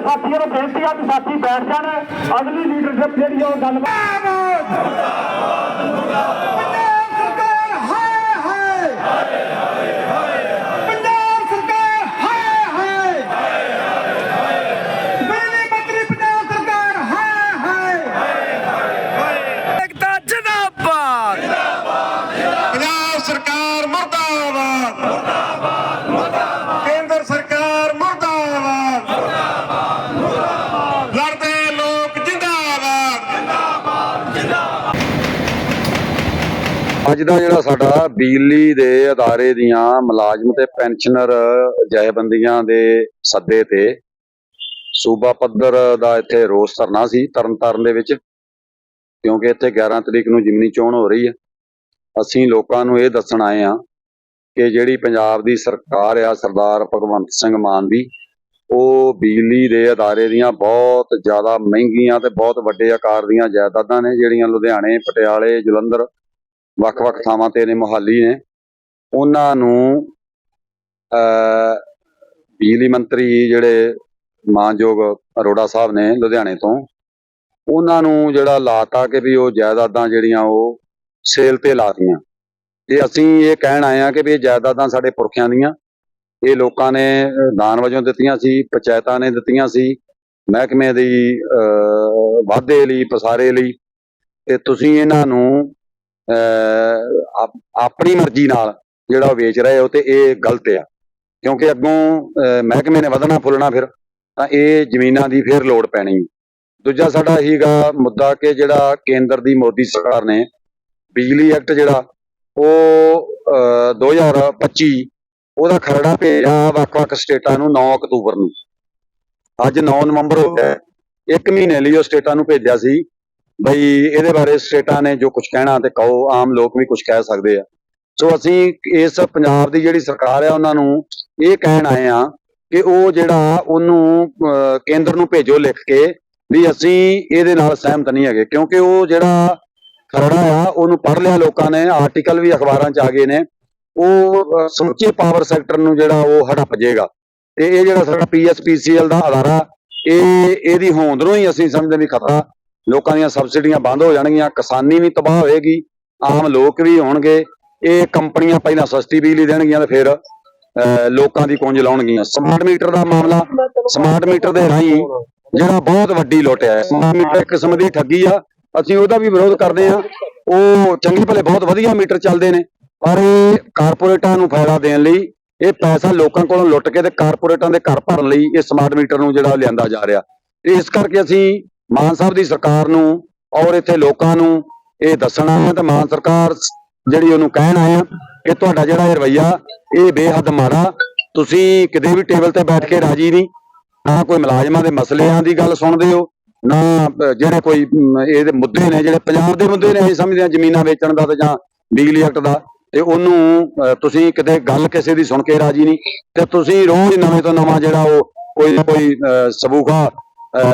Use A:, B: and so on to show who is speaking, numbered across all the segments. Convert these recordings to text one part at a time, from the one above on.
A: ਸਾਥੀਆਂ ਨੂੰ ਬੇਨਤੀ ਆ ਸਾਥੀ ਬੈਠ ਜਾਣ। ਅਗਲੀ ਲੀਡਰਸ਼ਿਪ ਜਿਹੜੀ ਆ ਉਹ ਗੱਲਬਾਤ
B: ਪੰਜਾਬ ਸਰਕਾਰ ਹਾਏ ਹਾਏ ਪੰਜਾਬ ਸਰਕਾਰ ਹਾਏ ਹਾਏ ਬਿਜਲੀ ਮੰਤਰੀ ਪੰਜਾਬ ਸਰਕਾਰ ਹਾਏ ਹਾਏ
C: ਏਕਤਾ ਜਿੰਦਾਬਾਦ
B: ਪੰਜਾਬ ਸਰਕਾਰ ਮੁਰਦਾਬਾਦ ਮੁਰਦਾਬਾਦ ਕੇਂਦਰ ਸਰਕਾਰ ਮੁਰਦਾਬਾਦ ਮੁਰਦਾਬਾਦ ਲੜਦੇ ਲੋਕ ਜਿੰਦਾਬਾਦ
D: ਅੱਜ ਦਾ ਜਿਹੜਾ ਸਾਡਾ ਬਿਜਲੀ ਦੇ ਅਦਾਰੇ ਦੀਆਂ ਮੁਲਾਜ਼ਮ ਤੇ ਪੈਨਸ਼ਨਰ ਜਥੇਬੰਦੀਆਂ ਦੇ ਸੱਦੇ ਤੇ ਸੂਬਾ ਪੱਧਰ ਦਾ ਇੱਥੇ ਰੋਸ ਧਰਨਾ ਸੀ ਤਰਨਤਾਰਨ ਦੇ ਵਿੱਚ, ਕਿਉਂਕਿ ਇੱਥੇ 11 ਤਰੀਕ ਨੂੰ ਜਿਮਨੀ ਚੋਣ ਹੋ ਰਹੀ ਹੈ। ਅਸੀਂ ਲੋਕਾਂ ਨੂੰ ਇਹ ਦੱਸਣ ਆਏ ਆ ਕਿ ਜਿਹੜੀ ਪੰਜਾਬ ਦੀ ਸਰਕਾਰ ਆ, ਸਰਦਾਰ ਭਗਵੰਤ ਸਿੰਘ ਮਾਨ ਦੀ, ਉਹ ਬਿਜਲੀ ਦੇ ਅਦਾਰੇ ਦੀਆਂ ਬਹੁਤ ਜ਼ਿਆਦਾ ਮਹਿੰਗੀਆਂ ਤੇ ਬਹੁਤ ਵੱਡੇ ਆਕਾਰ ਦੀਆਂ ਜਾਇਦਾਦਾਂ ਨੇ, ਜਿਹੜੀਆਂ ਲੁਧਿਆਣੇ, ਪਟਿਆਲੇ, ਜਲੰਧਰ ਵੱਖ-ਵੱਖ ਥਾਵਾਂ ਤੇ ਨੇ ਮੁਹਾਲੀ ਨੇ। ਉਹਨਾਂ ਨੂੰ ਅਹ ਬਿਜਲੀ ਮੰਤਰੀ ਜਿਹੜੇ ਮਾਨਯੋਗ ਅਰੋੜਾ ਸਾਹਿਬ ਨੇ ਲੁਧਿਆਣੇ ਤੋਂ ਉਹਨਾਂ ਨੂੰ ਜਿਹੜਾ ਲਾਤਾ ਕਿ ਵੀ ਉਹ ਜਾਇਦਾਦਾਂ ਜਿਹੜੀਆਂ ਉਹ ਸੇਲ ਤੇ ਲਾਤੀਆਂ ਤੇ ਅਸੀਂ ਇਹ ਕਹਿਣ ਆਏ ਆ ਕਿ ਵੀ ਇਹ ਜਾਇਦਾਦਾਂ ਸਾਡੇ ਪੁਰਖਿਆਂ ਦੀਆਂ। ਇਹ ਲੋਕਾਂ ਨੇ ਦਾਨ ਵਜੋਂ ਦਿੱਤੀਆਂ ਸੀ ਪੰਚਾਇਤਾਂ ਨੇ ਦਿੱਤੀਆਂ ਸੀ ਮਹਿਕਮੇ ਦੀ ਅਹ, ਵਾਧੇ ਲਈ ਪਸਾਰੇ ਲਈ। ਤੇ ਤੁਸੀਂ ਇਹਨਾਂ ਨੂੰ ਆਪਣੀ ਮਰਜ਼ੀ ਨਾਲ ਜਿਹੜਾ ਉਹ ਵੇਚ ਰਹੇ ਹੋ ਤੇ ਇਹ ਗਲਤ ਆ। ਕਿਉਂਕਿ ਅੱਗੋਂ ਮਹਿਕਮੇ ਨੇ ਵਧਣਾ ਫੁੱਲਣਾ ਫਿਰ, ਤਾਂ ਇਹ ਜ਼ਮੀਨਾਂ ਦੀ ਫਿਰ ਲੋੜ ਪੈਣੀ ਦੂਜਾ ਸਾਡਾ ਹੀਗਾ ਮੁੱਦਾ ਕਿ ਜਿਹੜਾ ਕੇਂਦਰ ਦੀ ਮੋਦੀ ਸਰਕਾਰ ਨੇ ਬਿਜਲੀ ਐਕਟ ਜਿਹੜਾ, ਉਹ, ਅਹ 2025 ਉਹਦਾ ਖਰੜਾ ਭੇਜਿਆ ਵੱਖ-ਵੱਖ ਸਟੇਟਾਂ ਨੂੰ 9 ਅਕਤੂਬਰ ਨੂੰ। ਅੱਜ 9 ਨਵੰਬਰ ਹੋ ਗਿਆ। ਹੈ। ਇੱਕ ਮਹੀਨੇ ਲਈ ਉਹ ਸਟੇਟਾਂ ਨੂੰ ਭੇਜਿਆ ਸੀ। ਬਈ ਇਹਦੇ ਬਾਰੇ ਸਟੇਟਾਂ ਨੇ ਜੋ ਕੁਝ ਕਹਿਣਾ ਤੇ ਕਹੋ, ਆਮ ਲੋਕ ਵੀ ਕੁਝ ਕਹਿ ਸਕਦੇ ਆ। ਸੋ ਅਸੀਂ ਇਸ ਪੰਜਾਬ ਦੀ ਜਿਹੜੀ ਸਰਕਾਰ ਆ, ਉਹਨਾਂ ਨੂੰ ਇਹ ਕਹਿਣ ਆਏ ਆ ਕਿ ਉਹ ਜਿਹੜਾ ਉਹਨੂੰ ਕੇਂਦਰ ਨੂੰ ਭੇਜੋ ਲਿਖ ਕੇ ਵੀ ਅਸੀਂ ਇਹਦੇ ਨਾਲ ਸਹਿਮਤ ਨਹੀਂ ਹੈਗੇ, ਕਿਉਂਕਿ ਉਹ ਜਿਹੜਾ ਖਰੜਾ ਆ, ਉਹਨੂੰ ਪੜ੍ਹ ਲਿਆ ਲੋਕਾਂ ਨੇ, ਆਰਟੀਕਲ ਵੀ ਅਖਬਾਰਾਂ 'ਚ ਆ ਗਏ ਨੇ, ਉਹ ਸਮੁੱਚੇ ਪਾਵਰ ਸੈਕਟਰ ਨੂੰ ਜਿਹੜਾ ਉਹ ਹੜਪ ਜਾਏਗਾ ਤੇ ਇਹ ਜਿਹੜਾ ਸਾਡਾ ਪੀਐਸਪੀਸੀਐਲ ਦਾ ਅਦਾਰਾ, ਇਹ, ਇਹਦੀ ਹੋਂਦ ਨੂੰ ਹੀ ਅਸੀਂ ਸਮਝਦੇ ਵੀ ਖਤਰਾ ਲੋਕਾਂ ਦੀਆਂ ਸਬਸਿਡੀਆਂ ਬੰਦ ਹੋ ਜਾਣਗੀਆਂ, ਕਿਸਾਨੀ ਵੀ ਤਬਾਹ ਹੋਏਗੀ, ਆਮ ਲੋਕ ਵੀ ਹੋਣਗੇ, ਇਹ ਕੰਪਨੀਆਂ ਪਹਿਲਾਂ ਸਸਤੀ ਬਿਜਲੀ ਦੇਣਗੀਆਂ ਤੇ ਫਿਰ ਲੋਕਾਂ ਦੀ ਕੁੰਜ ਲਾਉਣਗੀਆਂ। ਸਮਾਰਟ ਮੀਟਰ ਦਾ ਮਾਮਲਾ ਸਮਾਰਟ ਮੀਟਰ ਦੇ ਰਾਹੀਂ ਜਿਹੜਾ ਬਹੁਤ ਵੱਡੀ ਲੁੱਟ ਹੈ। ਸਮਾਰਟ ਮੀਟਰ ਇੱਕ ਕਿਸਮ ਦੀ ਠੱਗੀ ਆ, ਅਸੀਂ ਉਹਦਾ ਵੀ ਵਿਰੋਧ ਕਰਦੇ ਆ ਉਹ ਚੰਗੀ ਭਲੇ ਬਹੁਤ ਵਧੀਆ ਮੀਟਰ ਚੱਲਦੇ ਨੇ, ਪਰ ਇਹ ਕਾਰਪੋਰੇਟਾਂ ਨੂੰ ਫਾਇਦਾ ਦੇਣ ਲਈ, ਇਹ ਪੈਸਾ ਲੋਕਾਂ ਕੋਲੋਂ ਲੁੱਟ ਕੇ ਤੇ ਕਾਰਪੋਰੇਟਾਂ ਦੇ ਘਰ ਭਰਨ ਲਈ ਇਹ ਸਮਾਰਟ ਮੀਟਰ ਨੂੰ ਜਿਹੜਾ ਲਿਆਂਦਾ ਜਾ ਰਿਹਾ। ਤੇ ਇਸ ਕਰਕੇ ਅਸੀਂ ਮਾਨ ਸਾਹਿਬ ਦੀ ਸਰਕਾਰ ਨੂੰ ਔਰ ਇੱਥੇ ਲੋਕਾਂ ਨੂੰ ਇਹ ਦੱਸਣਾ ਹੈ ਤੇ ਮਾਨ ਸਰਕਾਰ ਜਿਹੜੀ ਉਹਨੂੰ ਕਹਿਣ ਆਏ ਆ ਤੁਹਾਡਾ ਜਿਹੜਾ ਇਹ ਰਵਈਆ ਇਹ ਬੇਹੱਦ ਮਾੜਾ ਤੁਸੀਂ ਕਿਤੇ ਵੀ ਟੇਬਲ ਤੇ ਬੈਠ ਕੇ ਰਾਜੀ ਨਹੀਂ ਨਾ ਕੋਈ ਮੁਲਾਜ਼ਮਾਂ ਦੇ ਮਸਲਿਆਂ ਦੀ ਗੱਲ ਸੁਣਦੇ ਹੋ ਨਾ ਜਿਹੜੇ ਕੋਈ ਇਹਦੇ ਮੁੱਦੇ ਨੇ ਜਿਹੜੇ ਪੰਜਾਬ ਦੇ ਮੁੱਦੇ ਨੇ ਇਹ ਸਮਝਦੇ ਹਾਂ ਜ਼ਮੀਨਾਂ ਵੇਚਣ ਦਾ ਤੇ ਜਾਂ ਬਿਜਲੀ ਐਕਟ ਦਾ ਤੇ ਉਹਨੂੰ ਤੁਸੀਂ ਕਿਤੇ ਗੱਲ ਕਿਸੇ ਦੀ ਸੁਣ ਕੇ ਰਾਜੀ ਨਹੀਂ ਤੇ ਤੁਸੀਂ ਰੋਜ਼ ਨਵੇਂ ਤੋਂ ਨਵਾਂ ਜਿਹੜਾ ਉਹ ਕੋਈ ਨਾ ਕੋਈ ਅਹ,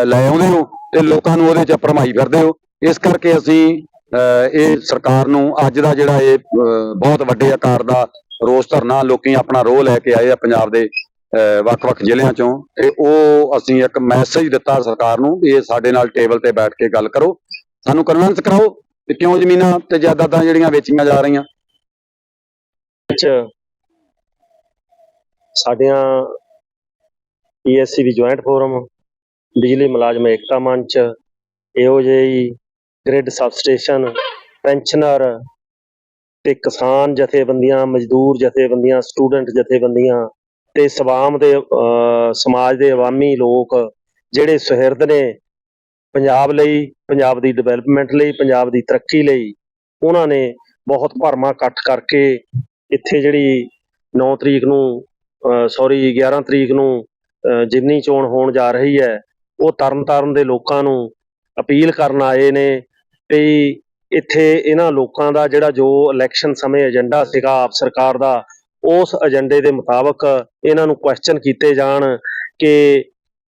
D: ਲੈ ਆਉਂਦੇ ਹੋ ਤੇ ਲੋਕਾਂ ਨੂੰ ਉਹਦੇ ਚ ਭਰਮਾਈ ਫਿਰਦੇ ਹੋ। ਇਸ ਕਰਕੇ ਅਸੀਂ ਇਹ ਸਰਕਾਰ ਨੂੰ ਅੱਜ ਦਾ ਜਿਹੜਾ ਇਹ ਬਹੁਤ ਵੱਡੇ ਆਕਾਰ ਦਾ ਰੋਸ ਧਰਨਾ ਲੋਕੀ ਆਪਣਾ ਰੋਹ ਲੈ ਕੇ ਆਏ ਆ ਪੰਜਾਬ ਦੇ ਵੱਖ-ਵੱਖ ਜ਼ਿਲ੍ਹਿਆਂ ਚੋਂ। ਤੇ ਉਹ ਅਸੀਂ ਇੱਕ ਮੈਸੇਜ ਦਿੱਤਾ ਸਰਕਾਰ ਨੂੰ ਵੀ ਇਹ ਸਾਡੇ ਨਾਲ ਟੇਬਲ ਤੇ ਬੈਠ ਕੇ ਗੱਲ ਕਰੋ। ਸਾਨੂੰ ਕਨਵਿੰਸ ਕਰਾਓ ਕਿ ਕਿਉਂ ਜ਼ਮੀਨਾਂ ਤੇ ਜਾਇਦਾਦਾਂ ਜਿਹੜੀਆਂ ਵੇਚੀਆਂ ਜਾ ਰਹੀਆਂ।
E: ਵਿੱਚ ਸਾਡੀਆਂ ਪੀਐਸਸੀ ਦੀ ਜੁਆਇੰਟ ਫੋਰਮ ਬਿਜਲੀ ਮੁਲਾਜ਼ਮ ਏਕਤਾ ਮੰਚ ਏਓਜੇਈ ਗ੍ਰਿਡ ਸਬਸਟੇਸ਼ਨ ਪੈਨਸ਼ਨਰ ਤੇ ਕਿਸਾਨ ਜਥੇਬੰਦੀਆਂ ਮਜ਼ਦੂਰ ਜਥੇਬੰਦੀਆਂ ਸਟੂਡੈਂਟ ਜਥੇਬੰਦੀਆਂ ਤੇ ਸਵਾਮ ਦੇ ਸਮਾਜ ਦੇ ਆਵਾਮੀ ਲੋਕ ਜਿਹੜੇ ਸੁਹਿਰਦ ਨੇ ਪੰਜਾਬ ਲਈ ਪੰਜਾਬ ਦੀ ਡਿਵੈਲਪਮੈਂਟ ਲਈ ਪੰਜਾਬ ਦੀ ਤਰੱਕੀ ਲਈ ਉਹਨਾਂ ਨੇ ਬਹੁਤ ਭਰਮਾ ਇਕੱਠ ਕਰਕੇ ਇੱਥੇ ਜਿਹੜੀ 9 ਤਰੀਕ ਨੂੰ ਸੌਰੀ 11 ਤਰੀਕ ਨੂੰ ਅਹ, ਜਿਮਨੀ ਚੋਣ ਹੋਣ ਜਾ ਰਹੀ ਹੈ ਉਹ ਤਰਨਤਾਰਨ ਦੇ ਲੋਕਾਂ ਨੂੰ ਅਪੀਲ ਕਰਨ ਆਏ ਨੇ ਵੀ ਇੱਥੇ ਇਹਨਾਂ ਲੋਕਾਂ ਦਾ ਜਿਹੜਾ ਜੋ ਇਲੈਕਸ਼ਨ ਸਮੇਂ ਏਜੰਡਾ ਸੀਗਾ ਆਪ ਸਰਕਾਰ ਦਾ, ਉਸ ਏਜੰਡੇ ਦੇ ਮੁਤਾਬਕ ਇਹਨਾਂ ਨੂੰ ਕੁਐਸਚਨ ਕੀਤੇ ਜਾਣ ਕਿ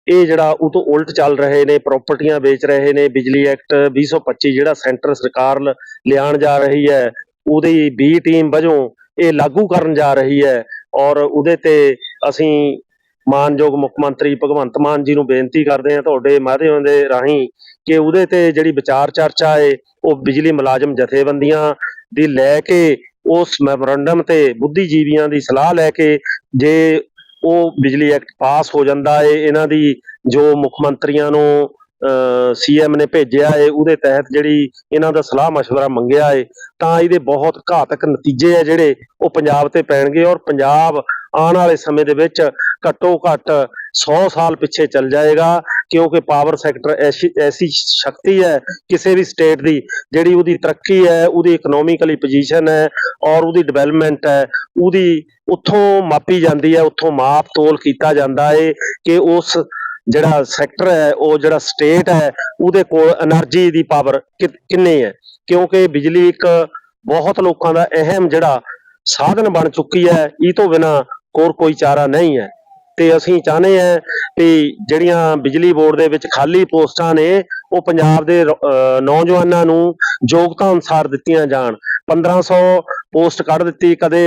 E: ਇਹ ਜਿਹੜਾ ਉਹ ਤੋਂ ਉਲਟ ਚੱਲ ਰਹੇ ਨੇ ਪ੍ਰਾਪਰਟੀਆਂ ਵੇਚ ਰਹੇ ਨੇ, ਬਿਜਲੀ ਐਕਟ 2025 ਜਿਹੜਾ ਸੈਂਟਰ ਸਰਕਾਰ ਲਿਆਉਣ ਜਾ ਰਹੀ ਹੈ, ਉਹਦੀ ਬੀ ਟੀਮ ਵਜੋਂ ਇਹ ਲਾਗੂ ਕਰਨ ਜਾ ਰਹੀ ਹੈ ਔਰ ਉਹਦੇ ਤੇ ਅਸੀਂ ਮਾਨਯੋਗ ਮੁੱਖ ਮੰਤਰੀ ਭਗਵੰਤ ਮਾਨ ਜੀ ਨੂੰ ਬੇਨਤੀ ਕਰਦੇ ਹਾਂ ਤੁਹਾਡੇ ਮਾਧਿਅਮ ਦੇ ਰਾਹੀਂ ਕਿ ਉਹਦੇ ਤੇ ਜਿਹੜੀ ਵਿਚਾਰ ਚਰਚਾ ਏ, ਉਹ ਬਿਜਲੀ ਮੁਲਾਜ਼ਮ ਜਥੇਬੰਦੀਆਂ ਦੀ ਲੈ ਕੇ ਉਸ ਮੈਮੋਰੰਡਮ ਤੇ ਬੁੱਧੀਜੀਵੀਆਂ ਦੀ ਸਲਾਹ ਲੈ ਕੇ ਜੇ ਉਹ ਬਿਜਲੀ ਐਕਟ ਪਾਸ ਹੋ ਜਾਂਦਾ ਏ, ਇਹਨਾਂ ਦੀ ਜੋ ਮੁੱਖ ਮੰਤਰੀਆਂ ਨੂੰ ਸੀਐਮ ਨੇ ਭੇਜਿਆ ਏ, ਉਹਦੇ ਤਹਿਤ ਜਿਹੜੀ ਇਹਨਾਂ ਦਾ ਸਲਾਹ مشਵਰਾ ਮੰਗਿਆ ਏ, ਤਾਂ ਇਹਦੇ ਬਹੁਤ ਘਾਤਕ ਨਤੀਜੇ ਆ ਜਿਹੜੇ ਉਹ ਪੰਜਾਬ ਤੇ ਪੈਣਗੇ ਔਰ ਪੰਜਾਬ ਆਉਣ ਵਾਲੇ ਸਮੇਂ ਦੇ ਵਿੱਚ ਘੱਟੋ ਘੱਟ 100 ਸਾਲ ਪਿੱਛੇ ਚੱਲ ਜਾਏਗਾ, ਕਿਉਂਕਿ ਪਾਵਰ ਸੈਕਟਰ ਐਸੀ ਐਸੀ ਸ਼ਕਤੀ ਹੈ ਕਿਸੇ ਵੀ ਸਟੇਟ ਦੀ ਜਿਹੜੀ ਉਹਦੀ ਤਰੱਕੀ ਹੈ, ਉਹਦੀ ਇਕਨੋਮਿਕਲੀ ਪੋਜੀਸ਼ਨ ਹੈ ਔਰ ਉਹਦੀ ਡਿਵੈਲਪਮੈਂਟ ਹੈ, ਉਹਦੀ ਉੱਥੋਂ ਮਾਪੀ ਜਾਂਦੀ ਹੈ, ਉੱਥੋਂ ਮਾਪ ਤੋਲ ਕੀਤਾ ਜਾਂਦਾ ਏ ਕਿ ਉਸ ਜਿਹੜਾ ਸੈਕਟਰ ਹੈ, ਉਹ ਜਿਹੜਾ ਸਟੇਟ ਹੈ, ਉਹਦੇ ਕੋਲ એનર્ਜੀ ਦੀ ਪਾਵਰ ਕਿੰਨੀ ਹੈ? ਕਿਉਂਕਿ ਬਿਜਲੀ ਇੱਕ ਬਹੁਤ ਲੋਕਾਂ ਦਾ ਅਹਿਮ ਜਿਹੜਾ ਸਾਧਨ ਬਣ ਚੁੱਕੀ ਹੈ, ਇਹ ਤੋਂ ਬਿਨਾ ਹੋਰ ਕੋਈ ਚਾਰਾ ਨਹੀਂ ਹੈ। ਤੇ ਅਸੀਂ ਚਾਹਨੇ ਆ ਵੀ ਜਿਹੜੀਆਂ ਬਿਜਲੀ ਬੋਰਡ ਦੇ ਵਿੱਚ ਖਾਲੀ ਪੋਸਟਾਂ ਨੇ, ਉਹ ਪੰਜਾਬ ਦੇ ਨੌਜਵਾਨਾਂ ਨੂੰ ਯੋਗਤਾ ਅਨੁਸਾਰ ਦਿੱਤੀਆਂ ਜਾਣ। 1500 ਪੋਸਟ ਕੱਢ ਦਿੱਤੀ, ਕਦੇ,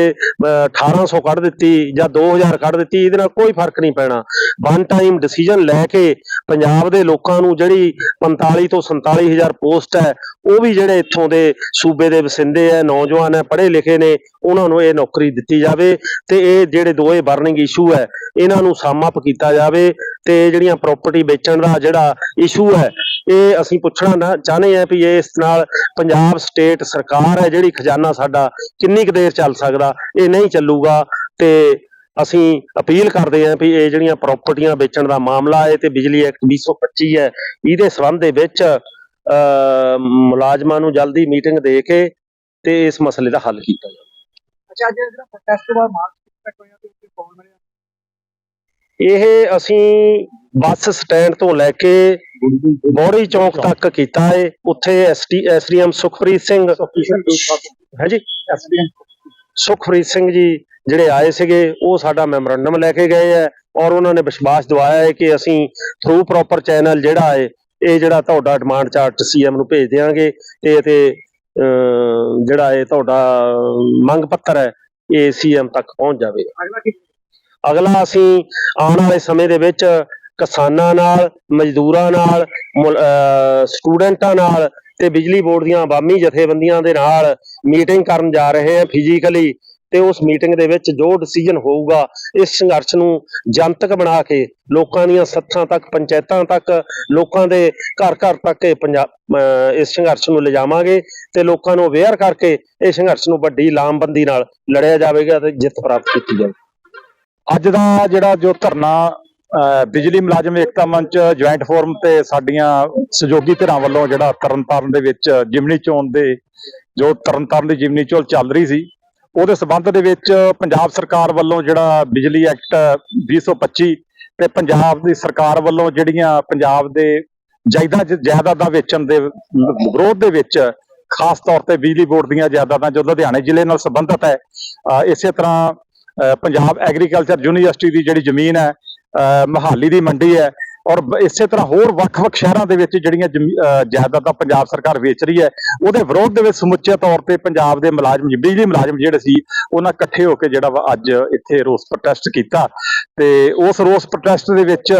E: ਅਹ 1800 ਕੱਢ ਦਿੱਤੀ ਜਾਂ 2000 ਕੱਢ ਦਿੱਤੀ, ਇਹਦੇ ਨਾਲ ਕੋਈ ਫ਼ਰਕ ਨਹੀਂ ਪੈਣਾ। ਵਨ ਟਾਈਮ ਡਿਸੀਜਨ ਲੈ ਕੇ ਪੰਜਾਬ ਦੇ ਲੋਕਾਂ ਨੂੰ ਜਿਹੜੀ 45 ਤੋਂ 47000 ਪੋਸਟ ਹੈ, ਉਹ ਵੀ ਜਿਹੜੇ ਇੱਥੋਂ ਦੇ ਸੂਬੇ ਦੇ ਵਸਿੰਦੇ ਆ ਨੌਜਵਾਨ ਹੈ, ਪੜ੍ਹੇ ਲਿਖੇ ਨੇ, ਉਹਨਾਂ ਨੂੰ ਇਹ ਨੌਕਰੀ ਦਿੱਤੀ ਜਾਵੇ ਤੇ ਇਹ ਜਿਹੜੇ ਦੋਏ ਬਰਨਿੰਗ ਇਸ਼ੂ ਹੈ, ਇਹਨਾਂ ਨੂੰ ਸਮ ਅਪ ਕੀਤਾ ਜਾਵੇ ਤੇ ਜਿਹੜੀਆਂ ਪ੍ਰਾਪਰਟੀ ਵੇਚਣ ਦਾ ਜਿਹੜਾ ਇਸ਼ੂ ਹੈ, ਇਹ ਅਸੀਂ ਪੁੱਛਣਾ ਨਾ ਚਾਹੁੰਦੇ ਆ ਵੀ ਇਹ ਇਸ ਨਾਲ ਪੰਜਾਬ ਸਟੇਟ ਸਰਕਾਰ ਹੈ ਜਿਹੜੀ ਖਜ਼ਾਨਾ ਸਾਡਾ ਕਿੰਨੀ ਕੁ ਦੇਰ ਚੱਲ ਸਕਦਾ, ਇਹ ਨਹੀਂ ਚੱਲੂਗਾ ਤੇ ਅਸੀਂ ਅਪੀਲ ਕਰਦੇ ਹਾਂ ਵੀ ਇਹ ਜਿਹੜੀਆਂ ਪ੍ਰਾਪਰਟੀਆਂ ਵੇਚਣ ਦਾ ਮਾਮਲਾ ਹੈ ਤੇ ਬਿਜਲੀ ਐਕਟ 2025 ਹੈ, ਇਹਦੇ ਸੰਬੰਧ ਦੇ ਵਿੱਚ ਮੁਲਾਜ਼ਮਾਂ ਨੂੰ ਜਲਦੀ ਮੀਟਿੰਗ ਦੇ ਕੇ ਤੇ ਇਸ ਮਸਲੇ ਦਾ ਹੱਲ ਕੀਤਾ ਜਾਵੇ।
A: ਅੱਛਾ, ਅੱਜ ਜਿਹੜਾ ਪ੍ਰੋਟੈਸਟ ਤੋਂ ਬਾਅਦ ਮਾਰਚ ਤੱਕ ਹੋਇਆ ਤੇ ਕੌਣ ਮਿਲਿਆ
E: ਇਹ ਅਸੀਂ ਬੱਸ ਸਟੈਂਡ ਤੋਂ ਲੈ ਕੇ ਬੋੜੀ ਚੌਂਕ ਤੱਕ ਕੀਤਾ ਹੈ ਉੱਥੇ ਐਸਟੀ ਐਸਡੀਐਮ ਸੁਖਪ੍ਰੀਤ ਸਿੰਘ ਹਾਂਜੀ। ਸੁਖਪ੍ਰੀਤ ਸਿੰਘ ਜੀ ਜਿਹੜੇ ਆਏ ਸੀਗੇ ਉਹ ਸਾਡਾ ਮੈਮੋਰੰਡਮ ਲੈ ਕੇ ਗਏ ਹੈ ਔਰ ਉਹਨਾਂ ਨੇ ਵਿਸ਼ਵਾਸ ਦਿਵਾਇਆ ਹੈ ਕਿ ਅਸੀਂ ਥਰੂ ਪ੍ਰੋਪਰ ਚੈਨਲ ਜਿਹੜਾ ਹੈ ਇਹ ਜਿਹੜਾ ਤੁਹਾਡਾ ਡਿਮਾਂਡ ਚਾਰਟ ਸੀਐਮ ਨੂੰ ਭੇਜ ਦੇਵਾਂਗੇ ਤੇ ਇਹ ਤੇ ਅਹ, ਜਿਹੜਾ ਇਹ ਤੁਹਾਡਾ ਮੰਗ ਪੱਤਰ ਹੈ ਇਹ ਸੀਐਮ ਤੱਕ ਪਹੁੰਚ ਜਾਵੇਗਾ
A: ਅਗਲਾ
E: ਅਸੀਂ ਆਉਣ ਵਾਲੇ ਸਮੇਂ ਦੇ ਵਿੱਚ ਕਿਸਾਨਾਂ ਨਾਲ, ਮਜ਼ਦੂਰਾਂ ਨਾਲ ਅਹ ਸਟੂਡੈਂਟਾਂ ਨਾਲ ਤੇ ਬਿਜਲੀ ਬੋਰਡ ਦੀਆਂ ਆਵਾਮੀ ਜਥੇਬੰਦੀਆਂ ਦੇ ਨਾਲ ਮੀਟਿੰਗ ਕਰਨ ਜਾ ਰਹੇ ਹਾਂ ਫਿਜ਼ੀਕਲੀ ਤੇ ਉਸ ਮੀਟਿੰਗ ਦੇ ਵਿੱਚ ਜੋ ਡਿਸੀਜਨ ਹੋਊਗਾ ਇਸ ਸੰਘਰਸ਼ ਨੂੰ ਜਨਤਕ ਬਣਾ ਕੇ ਲੋਕਾਂ ਦੀਆਂ ਸੱਥਾਂ ਤੱਕ, ਪੰਚਾਇਤਾਂ ਤੱਕ, ਲੋਕਾਂ ਦੇ ਘਰ ਘਰ ਤੱਕ ਇਹ ਅਹ ਇਸ ਸੰਘਰਸ਼ ਨੂੰ ਲਿਜਾਵਾਂਗੇ ਤੇ ਲੋਕਾਂ ਨੂੰ ਅਵੇਅਰ ਕਰਕੇ ਇਹ ਸੰਘਰਸ਼ ਨੂੰ ਵੱਡੀ ਲਾਮਬੰਦੀ ਨਾਲ ਲੜਿਆ ਜਾਵੇਗਾ ਤੇ ਜਿੱਤ ਪ੍ਰਾਪਤ ਕੀਤੀ ਜਾਵੇਗੀ।
F: ਅੱਜ ਦਾ ਜਿਹੜਾ ਜੋ ਧਰਨਾ ਅਹ, ਬਿਜਲੀ ਮੁਲਾਜ਼ਮ ਏਕਤਾ ਮੰਚ ਜੁਆਇੰਟ ਫੋਰਮ ਤੇ ਸਾਡੀਆਂ ਸਹਿਯੋਗੀ ਧਿਰਾਂ ਵੱਲੋਂ ਜਿਹੜਾ ਤਰਨਤਾਰਨ ਦੇ ਵਿੱਚ ਜਿਮਨੀ ਚੋਣ ਦੇ ਜੋ ਤਰਨਤਾਰਨ ਦੀ ਜਿਮਨੀ ਚੋਣ ਚੱਲ ਰਹੀ ਸੀ ਉਹਦੇ ਸਬੰਧ ਦੇ ਵਿੱਚ ਪੰਜਾਬ ਸਰਕਾਰ ਵੱਲੋਂ ਜਿਹੜਾ ਬਿਜਲੀ ਐਕਟ 2025 ਤੇ ਪੰਜਾਬ ਦੀ ਸਰਕਾਰ ਵੱਲੋਂ ਜਿਹੜੀਆਂ ਪੰਜਾਬ ਦੇ ਜਾਇਦਾਦ ਜਾਇਦਾਦਾਂ ਵੇਚਣ ਦੇ ਵਿਰੋਧ ਦੇ ਵਿੱਚ ਖਾਸ ਤੌਰ ਤੇ ਬਿਜਲੀ ਬੋਰਡ ਦੀਆਂ ਜਾਇਦਾਦਾਂ ਜੋ ਲੁਧਿਆਣੇ ਜ਼ਿਲ੍ਹੇ ਨਾਲ ਸੰਬੰਧਿਤ ਹੈ ਇਸੇ ਤਰ੍ਹਾਂ ਪੰਜਾਬ ਐਗਰੀਕਲਚਰ ਯੂਨੀਵਰਸਿਟੀ ਦੀ ਜਿਹੜੀ ਜ਼ਮੀਨ ਹੈ ਅਹ, ਮਹਾਲੀ ਦੀ ਮੰਡੀ ਹੈ ਔਰ ਇਸੇ ਤਰ੍ਹਾਂ ਹੋਰ ਵੱਖ-ਵੱਖ ਸ਼ਹਿਰਾਂ ਦੇ ਵਿੱਚ ਜਿਹੜੀਆਂ ਜ਼ਮੀ- ਜਾਇਦਾਦਾਂ ਪੰਜਾਬ ਸਰਕਾਰ ਵੇਚ ਰਹੀ ਹੈ ਉਹਦੇ ਵਿਰੋਧ ਦੇ ਵਿੱਚ ਸਮੁੱਚੇ ਤੌਰ ਤੇ ਪੰਜਾਬ ਦੇ ਮੁਲਾਜ਼ਮ ਬਿਜਲੀ ਮੁਲਾਜ਼ਮ ਜਿਹੜੇ ਸੀ ਉਹਨਾਂ ਇਕੱਠੇ ਹੋ ਕੇ ਜਿਹੜਾ ਵਾ ਅੱਜ ਇੱਥੇ ਰੋਸ ਪ੍ਰੋਟੈਸਟ ਕੀਤਾ ਤੇ ਉਸ ਰੋਸ ਪ੍ਰੋਟੈਸਟ ਦੇ ਵਿੱਚ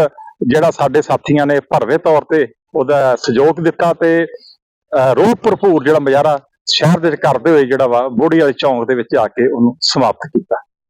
F: ਜਿਹੜਾ ਸਾਡੇ ਸਾਥੀਆਂ ਨੇ ਭਰਵੇਂ ਤੌਰ ਤੇ ਉਹਦਾ ਸਹਿਯੋਗ ਦਿੱਤਾ ਤੇ ਅਹ, ਰੋਹ ਭਰਪੂਰ ਜਿਹੜਾ ਮੁਜ਼ਾਹਰਾ ਸ਼ਹਿਰ ਦੇ ਕਰਦੇ ਹੋਏ ਜਿਹੜਾ ਵਾ ਬੋੜੀ ਵਾਲੇ ਚੌਂਕ ਦੇ ਵਿੱਚ ਆ ਕੇ ਉਹਨੂੰ ਸਮਾਪਤ ਕੀਤਾ।